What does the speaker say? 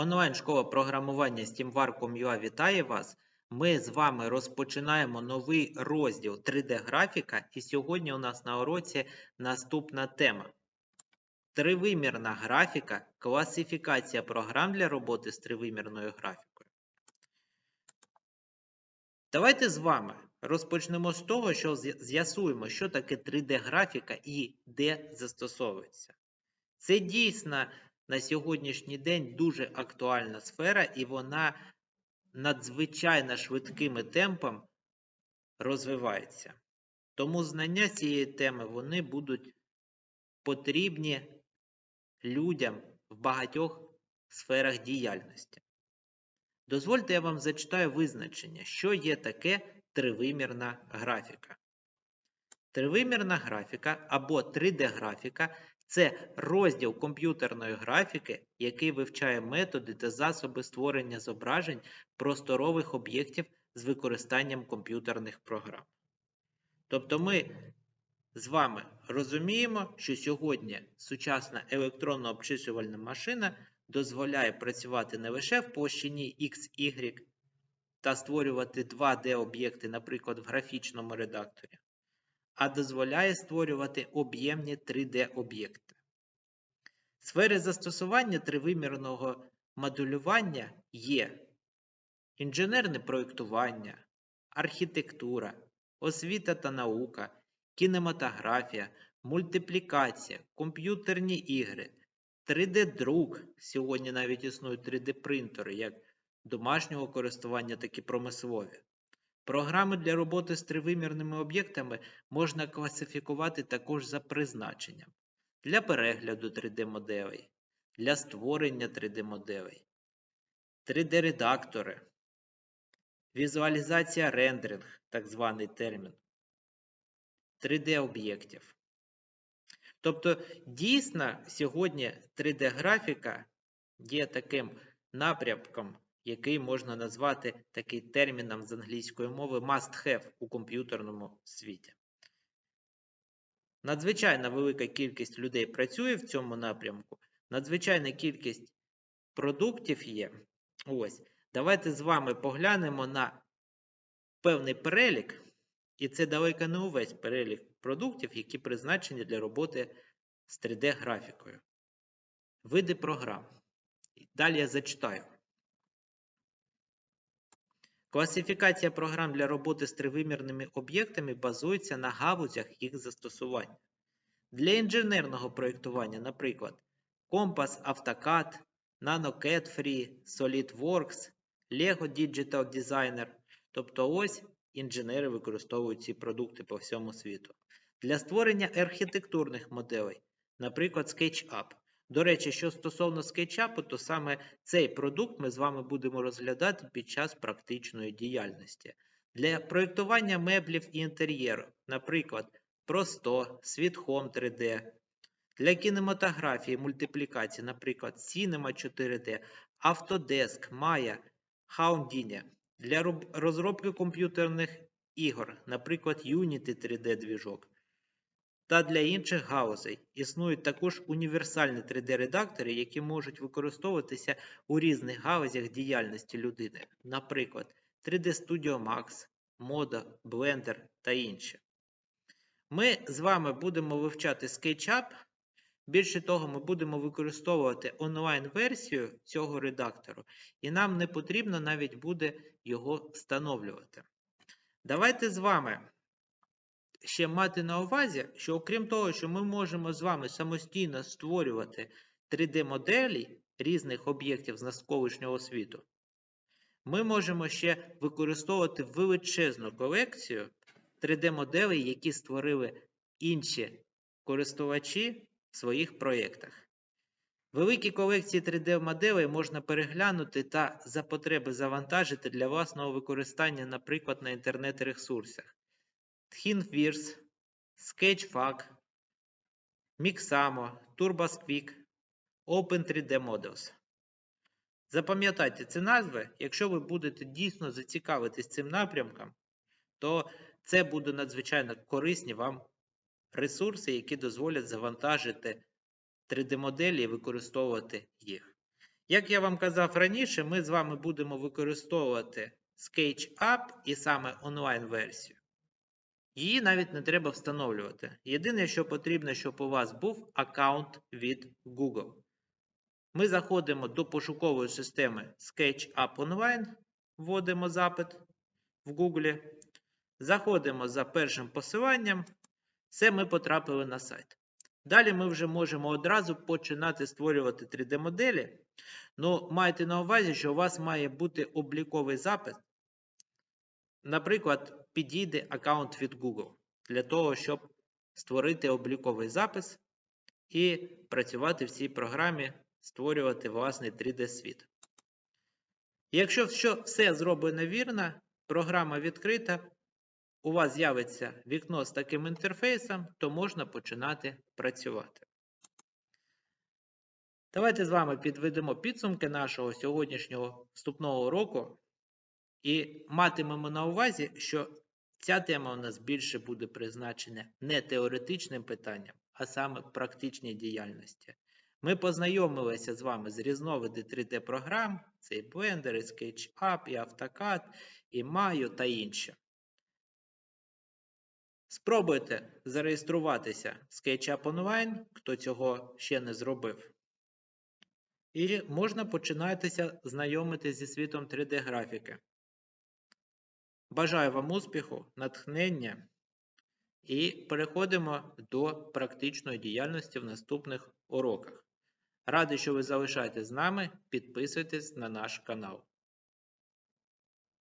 Онлайн-школа програмування SteamVar.com.ua вітає вас. Ми з вами розпочинаємо новий розділ 3D-графіка, і сьогодні у нас на уроці наступна тема. Тривимірна графіка, класифікація програм для роботи з тривимірною графікою. Давайте з вами розпочнемо з того, що з'ясуємо, що таке 3D-графіка і де застосовується. Це дійсно на сьогоднішній день дуже актуальна сфера, і вона надзвичайно швидкими темпами розвивається. Тому знання цієї теми вони будуть потрібні людям в багатьох сферах діяльності. Дозвольте, я вам зачитаю визначення, що є таке тривимірна графіка. Тривимірна графіка або 3D-графіка це розділ комп'ютерної графіки, який вивчає методи та засоби створення зображень просторових об'єктів з використанням комп'ютерних програм. Тобто ми з вами розуміємо, що сьогодні сучасна електронна обчислювальна машина дозволяє працювати не лише в площині X, Y та створювати 2D-об'єкти, наприклад, в графічному редакторі, а дозволяє створювати об'ємні 3D-об'єкти. Сфери застосування тривимірного моделювання є інженерне проєктування, архітектура, освіта та наука, кінематографія, мультиплікація, комп'ютерні ігри, 3D-друк. Сьогодні навіть існують 3D-принтери як домашнього користування, так і промислові. Програми для роботи з тривимірними об'єктами можна класифікувати також за призначенням для перегляду 3D-моделей, для створення 3D-моделей, 3D-редактори, візуалізація рендеринг, так званий термін, 3D-об'єктів. Тобто, дійсно, сьогодні 3D-графіка є таким напрямком, який можна назвати такий терміном з англійської мови must have у комп'ютерному світі. Надзвичайно велика кількість людей працює в цьому напрямку, надзвичайна кількість продуктів є. Ось, давайте з вами поглянемо на певний перелік, і це далеко не увесь перелік продуктів, які призначені для роботи з 3D-графікою. Види програм. Далі я зачитаю. Класифікація програм для роботи з тривимірними об'єктами базується на галузях їх застосування. Для інженерного проєктування, наприклад, Compass AutoCAD, NanoCAD Free, SolidWorks, Lego Digital Designer. Тобто ось інженери використовують ці продукти по всьому світу. Для створення архітектурних моделей, наприклад, SketchUp. До речі, що стосовно SketchUp, то саме цей продукт ми з вами будемо розглядати під час практичної діяльності. Для проєктування меблів і інтер'єру, наприклад, Просто, Home 3D. Для кінематографії мультиплікації, наприклад, Cinema 4D, Autodesk, Maya, Houdini. Для розробки комп'ютерних ігор, наприклад, Unity 3D-двіжок. Та для інших галузей існують також універсальні 3D-редактори, які можуть використовуватися у різних галузях діяльності людини, наприклад, 3D Studio Max, Moda, Blender та інші. Ми з вами будемо вивчати SketchUp. Більше того, ми будемо використовувати онлайн-версію цього редактору, і нам не потрібно навіть буде його встановлювати. Давайте з вами ще мати на увазі, що окрім того, що ми можемо з вами самостійно створювати 3D-моделі різних об'єктів з навколишнього світу, ми можемо ще використовувати величезну колекцію 3D-моделей, які створили інші користувачі в своїх проєктах. Великі колекції 3D-моделей можна переглянути та за потреби завантажити для власного використання, наприклад, на інтернет-ресурсах. Thingiverse, Sketchfab, Mixamo, TurboSquick, Open3D Models. Запам'ятайте ці назви, якщо ви будете дійсно зацікавитись цим напрямком, то це буде надзвичайно корисні вам ресурси, які дозволять завантажити 3D-моделі і використовувати їх. Як я вам казав раніше, ми з вами будемо використовувати SketchUp і саме онлайн-версію. Її навіть не треба встановлювати. Єдине, що потрібно, щоб у вас був аккаунт від Google. Ми заходимо до пошукової системи SketchUp Online, вводимо запит в Google, заходимо за першим посиланням, все ми потрапили на сайт. Далі ми вже можемо одразу починати створювати 3D-моделі. Ну, майте на увазі, що у вас має бути обліковий запит. Наприклад, підійде аккаунт від Google для того, щоб створити обліковий запис і працювати в цій програмі, створювати власний 3D-світ. Якщо все зроблено вірно, програма відкрита, у вас з'явиться вікно з таким інтерфейсом, то можна починати працювати. Давайте з вами підведемо підсумки нашого сьогоднішнього вступного уроку і матимемо на увазі, що ця тема у нас більше буде призначена не теоретичним питанням, а саме практичній діяльності. Ми познайомилися з вами з різновиди 3D-програм, це і Blender, і SketchUp, і AutoCAD, і Maya та інші. Спробуйте зареєструватися в SketchUp Online, хто цього ще не зробив. І можна починатися знайомитися зі світом 3D-графіки. Бажаю вам успіху, натхнення і переходимо до практичної діяльності в наступних уроках. Радий, що ви залишаєтесь з нами, підписуйтесь на наш канал.